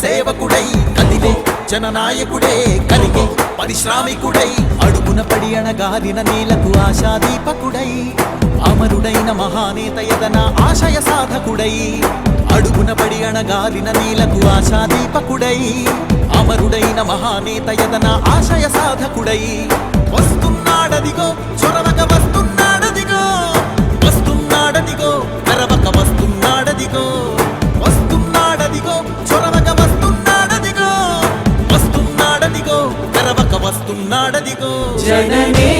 సేవకుడై కదిలే జననాయకుడే కలిగే పరిశ్రామికుడై అడుగున పడి అణగాలిన నేలకు ఆశాదీపకుడై అమరుడైన మహానేత ఎదన ఆశయ సాధకుడై అడుగున పడి అణగాలిన నేలకు ఆశాదీపకుడై అమరుడైన మహానేత ఎదన ఆశయ సాధకుడై వస్తున్నాడదిగో వస్తున్నాడదిగో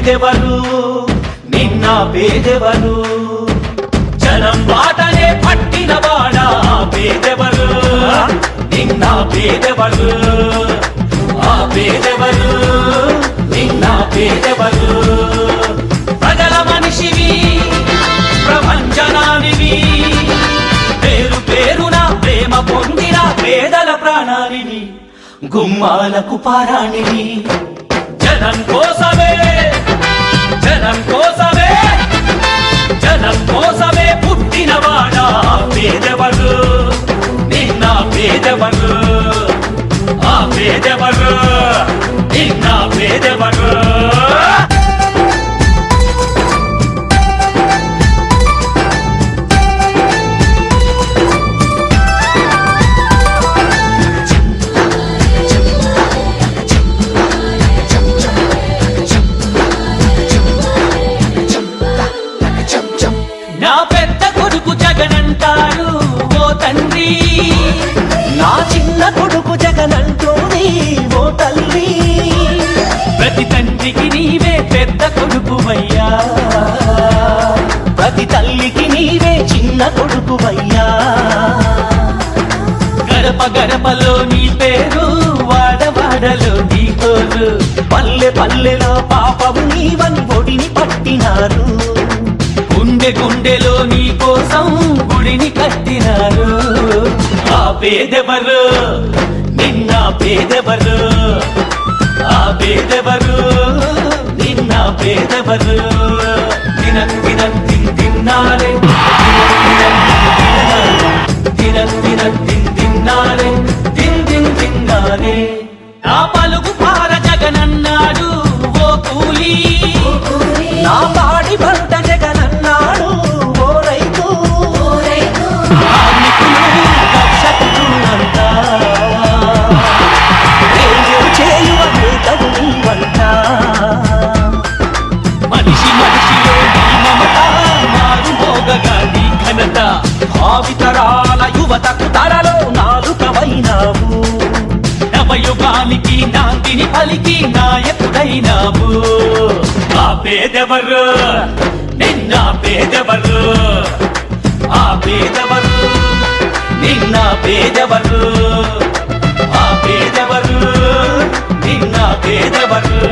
పేదెవరు? నిన్న పేదెవరు? జనం బాటనే పట్టినవాడా పేదెవరు? నిన్న పేదెవరు? ఆ పేదెవరు? నిన్న పేదెవరు? ప్రజల మనిషివి ప్రపంచనానివి. పేరు పేరున ప్రేమ పొందిన పేదల ప్రాణాలిని గుమ్మాలకు పారాణిని జనం కోసమే గడపలో నీ పేరు వాడవాడలో నీ కోరు. పల్లె పల్లెలో పాపము నీవని ఒడిని పట్టినారు. గుండె గుండెలో నీ కోసం గుడిని కట్టినారు. ఆ పేదెవరు? నిన్న పేదెవరు? ఆ పేదెవరు? నిన్న పేదెవరు? నినకు గాలికి నాందిని పలికి నాయకుడైనావు. ఆ పేదవరు? నిన్న పేదవరు? ఆ పేదవరు? నిన్న పేదవరు? ఆ పేదవరు? నిన్న పేదవరు?